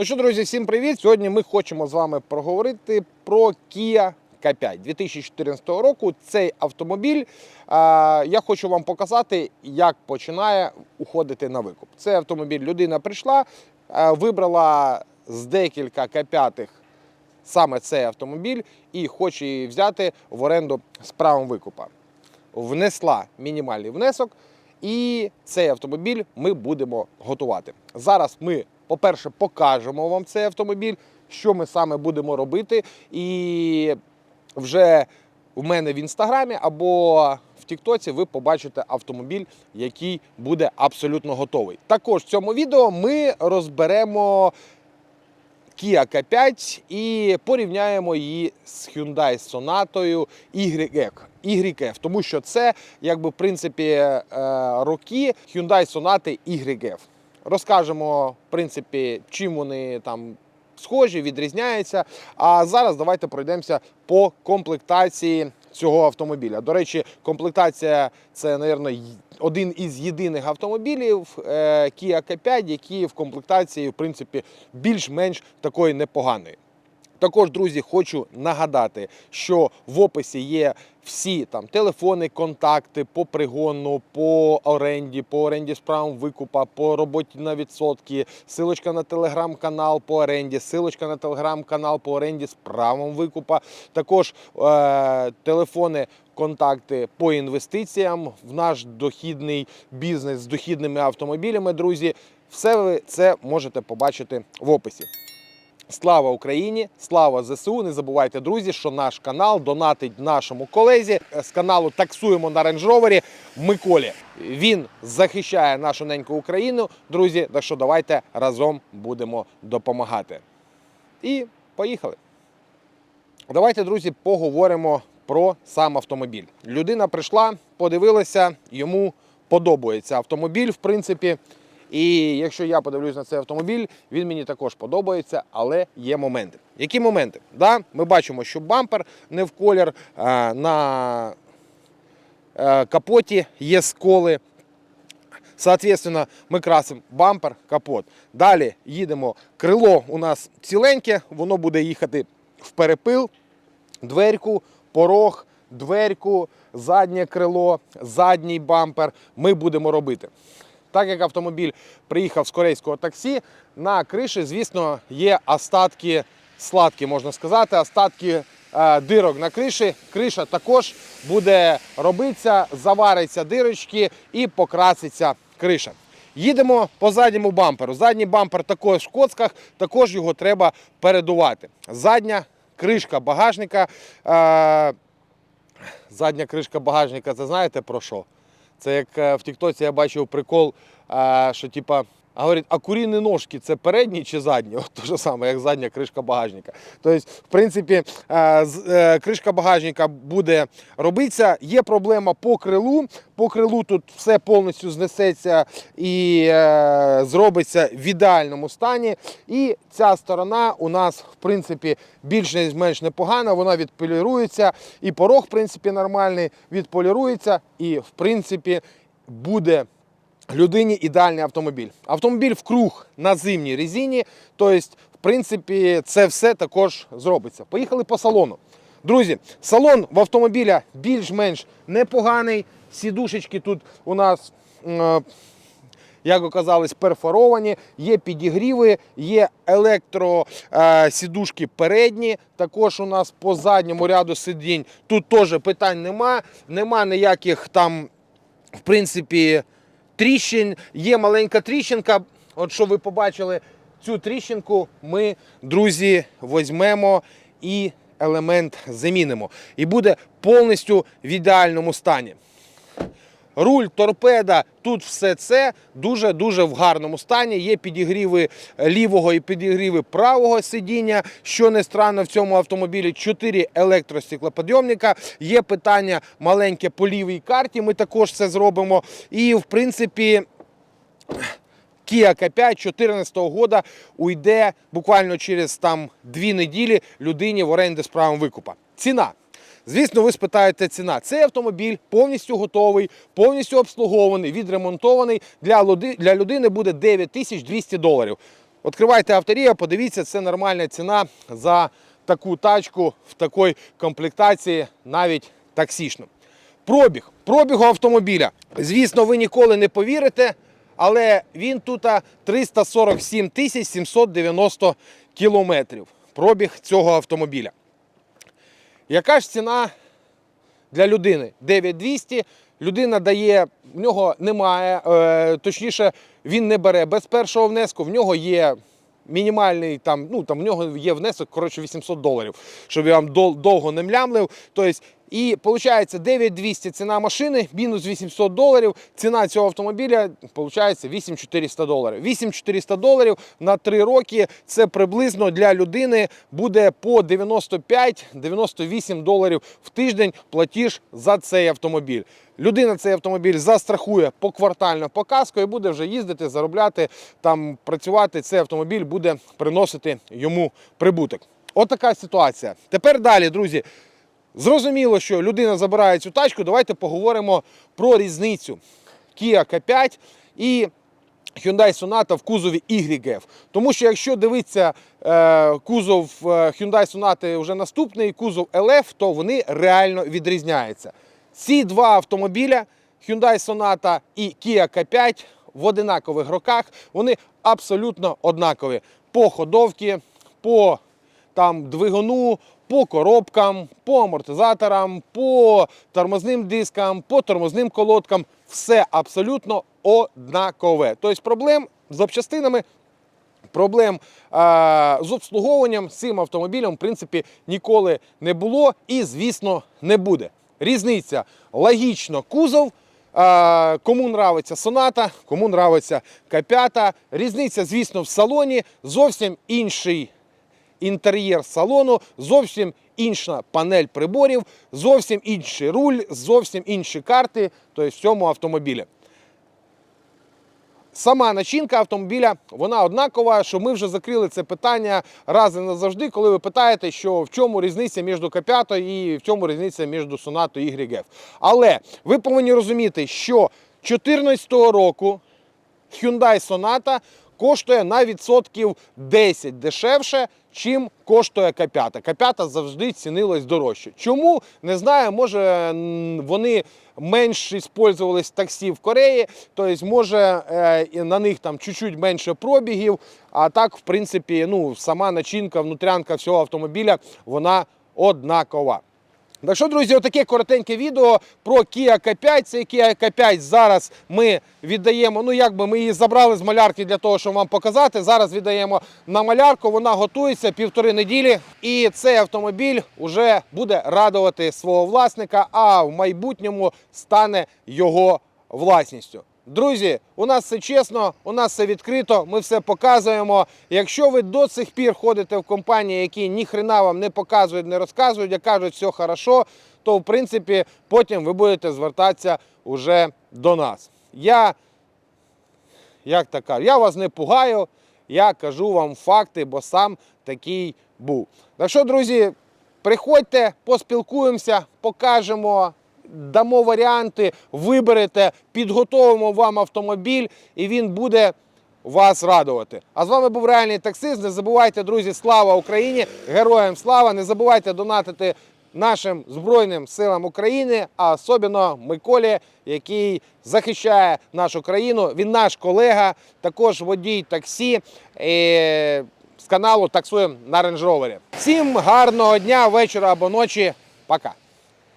Ну що, друзі, всім привіт! Сьогодні ми хочемо з вами проговорити про Kia K5 2014 року. Цей автомобіль. а, Я хочу вам показати, як починає уходити на викуп. Цей автомобіль людина прийшла, а, вибрала з декілька К5 саме цей автомобіль і хоче її взяти в оренду з правом викупа. Внесла мінімальний внесок, і цей автомобіль ми будемо готувати. Зараз ми, по-перше, покажемо вам цей автомобіль, що ми саме будемо робити. І вже в мене в інстаграмі або в Тіктоці ви побачите автомобіль, який буде абсолютно готовий. Також в цьому відео ми розберемо Kia K5 і порівняємо її з Hyundai Sonata YF. YF, тому що це, якби в принципі, е, роки Hyundai Sonata YF. Розкажемо, в принципі, чим вони там схожі, відрізняються. А зараз давайте пройдемося по комплектації цього автомобіля. До речі, комплектація це, мабуть, один із єдиних автомобілів е, Kia K5, які в комплектації, в принципі, більш-менш такої непоганої. Також, друзі, хочу нагадати, що в описі є всі там телефони, контакти по пригону, по оренді, по оренді з правом викупа, по роботі на відсотки, силочка на телеграм-канал по оренді, силочка на телеграм-канал по оренді з правом викупа. Також е- телефони. Контакти по інвестиціям в наш дохідний бізнес з дохідними автомобілями, друзі. Все ви це можете побачити в описі. Слава Україні! Слава ЗСУ! Не забувайте, друзі, що наш канал донатить нашому колезі з каналу Таксуємо на рейндж-ровері Миколі. Він захищає нашу неньку Україну. Друзі, так що давайте разом будемо допомагати. І поїхали. Давайте, друзі, поговоримо про сам автомобіль. Людина прийшла, подивилася, йому подобається автомобіль, в принципі. І якщо я подивлюсь на цей автомобіль, він мені також подобається, але є моменти. Які моменти? Да? Ми бачимо, що бампер не в колір, а, на е, капоті є сколи. Соответственно, ми красимо бампер, капот. Далі їдемо. Крило у нас ціленьке, воно буде їхати в перепил, дверку, порог, дверку, заднє крило, задній бампер. Ми будемо робити. Так як автомобіль приїхав з корейського таксі, на криші, звісно, є остатки сладкі, можна сказати, остатки е, дирок на криші. Криша також буде робитися, завариться дирочки і покраситься криша. Їдемо по задньому бамперу. Задній бампер також в коцках, також його треба передувати. Задня кришка багажника. Е, задня кришка багажника, це знаєте про що? Це як е, в Тіктоці я бачив прикол, е, що типа. А говорить, а куріні ножки це передні чи задні? От те ж саме, як задня кришка багажника. Тобто, в принципі, е, е, кришка багажника буде робитися. Є проблема по крилу. По крилу тут все повністю знесеться і е, зробиться в ідеальному стані. І ця сторона у нас, в принципі, більш-менш непогана, вона відполірується. І порог, в принципі, нормальний, відполірується. І, в принципі, буде людині ідеальний автомобіль. Автомобіль в круг на зимній резині, тобто, в принципі, це все також зробиться. Поїхали по салону. Друзі, салон в автомобіля більш-менш непоганий. Сідушечки тут у нас. е, Як оказалось, перфоровані, є підігріви, є електросідушки передні. Також у нас по задньому ряду сидінь. Тут теж питань нема. Нема ніяких там, в принципі, тріщин. Є маленька тріщинка. От що ви побачили, цю тріщинку ми, друзі, візьмемо і елемент замінимо. І буде повністю в ідеальному стані. Руль, торпеда, тут все це дуже-дуже в гарному стані. Є підігріви лівого і підігріви правого сидіння. Що не странно, в цьому автомобілі 4 електростеклоподйомника. Є питання маленьке по лівій карті. Ми також це зробимо. І, в принципі, Kia K5 2014 года уйде буквально через там дві неділі людині в оренди з правом викупа. Ціна. Звісно, ви спитаєте ціна. Цей автомобіль повністю готовий, повністю обслугований, відремонтований. Для, людини буде 9200 доларів. Відкривайте авторія, подивіться, це нормальна ціна за таку тачку в такій комплектації, навіть таксічну. Пробіг. Пробігу автомобіля. Звісно, ви ніколи не повірите, але він тут 347 тисяч 790 кілометрів. Пробіг цього автомобіля. Яка ж ціна для людини? 9200. Людина дає, в нього немає, е, точніше, він не бере без першого внеску, в нього є мінімальний там, ну там в нього є внесок, коротше, 800 доларів, щоб я вам довго не млямлив. Тобто, і виходить 9200 ціна машини, мінус 800 доларів. Ціна цього автомобіля виходить 8400 доларів. 8400 доларів на 3 роки це приблизно для людини буде по 95-98 доларів в тиждень платіж за цей автомобіль. Людина цей автомобіль застрахує поквартально по каско і буде вже їздити, заробляти, там працювати. Цей автомобіль буде приносити йому прибуток. Отака ситуація. Тепер далі, друзі. Зрозуміло, що людина забирає цю тачку. Давайте поговоримо про різницю Kia K5 і Hyundai Sonata в кузові YF. Тому що якщо дивитися е, кузов е, Hyundai Sonata вже наступний, кузов LF, то вони реально відрізняються. Ці два автомобіля Hyundai Sonata і Kia K5 в одинакових роках, вони абсолютно однакові по ходовці, по там двигуну, по коробкам, по амортизаторам, по тормозним дискам, по тормозним колодкам. Все абсолютно однакове. Тобто проблем з запчастинами Проблем е, з обслуговуванням цим автомобілем, в принципі, ніколи не було і, звісно, не буде. Різниця логічно кузов. е, Кому нравиться Соната, кому нравиться К5. Різниця, звісно, в салоні зовсім інший інтер'єр салону, зовсім інша панель приборів, зовсім інший руль, зовсім інші карти, тобто в цьому автомобілі. Сама начинка автомобіля вона однакова, що ми вже закрили це питання раз і назавжди, коли ви питаєте, що в чому різниця між К5 і в чому різниця між Sonata і YF. Але ви повинні розуміти, що 2014 року Hyundai Sonata коштує на відсотків 10 дешевше, чим коштує К5. К5 завжди цінилась дорожче. Чому? Не знаю, може вони менш використовувались таксі в Кореї, тобто може е, на них там чуть-чуть менше пробігів, а так, в принципі, ну, сама начинка, внутрянка всього автомобіля, вона однакова. Так що, друзі, отаке коротеньке відео про Kia K5. Цей Kia K5 зараз ми віддаємо. Ну, якби ми її забрали з малярки для того, щоб вам показати. Зараз віддаємо на малярку. Вона готується півтори неділі. І цей автомобіль вже буде радувати свого власника, а в майбутньому стане його власністю. Друзі, у нас все чесно, у нас все відкрито, ми все показуємо. Якщо ви до сих пір ходите в компанії, які ніхрена вам не показують, не розказують, а кажуть, все хорошо, то в принципі потім ви будете звертатися уже до нас. Я, як так кажу, я вас не пугаю, я кажу вам факти, бо сам такий був. Так що, друзі, приходьте, поспілкуємося, покажемо дамо варіанти, виберете, підготовимо вам автомобіль, і він буде вас радувати. А з вами був реальний таксист. Не забувайте, друзі, слава Україні! Героям слава! Не забувайте донатити нашим Збройним силам України, а особливо Миколі, який захищає нашу країну. Він наш колега, також водій таксі. І з каналу таксуємо на рейндж-ровері. Всім гарного дня, вечора або ночі. Пока.